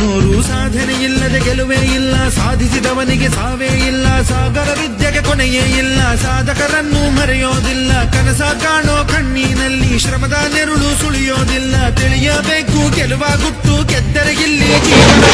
ಮೂರು ಸಾಧನೆ ಇಲ್ಲದೆ ಗೆಲುವೇ ಇಲ್ಲ. ಸಾಧಿಸಿದವನಿಗೆ ಸಾವೇ ಇಲ್ಲ. ಸಾಗರ ವಿದ್ಯೆಗೆ ಕೊನೆಯೇ ಇಲ್ಲ. ಸಾಧಕರನ್ನು ಮರೆಯೋದಿಲ್ಲ. ಕನಸ ಕಾಣೋ ಕಣ್ಣಿನಲ್ಲಿ ಶ್ರಮದ ನೆರಳು ಸುಳಿಯೋದಿಲ್ಲ. ತಿಳಿಯಬೇಕು ಗೆಲುವ ಗುಟ್ಟು ಗೆದ್ದರೆ ಇಲ್ಲಿ ಜೀವನ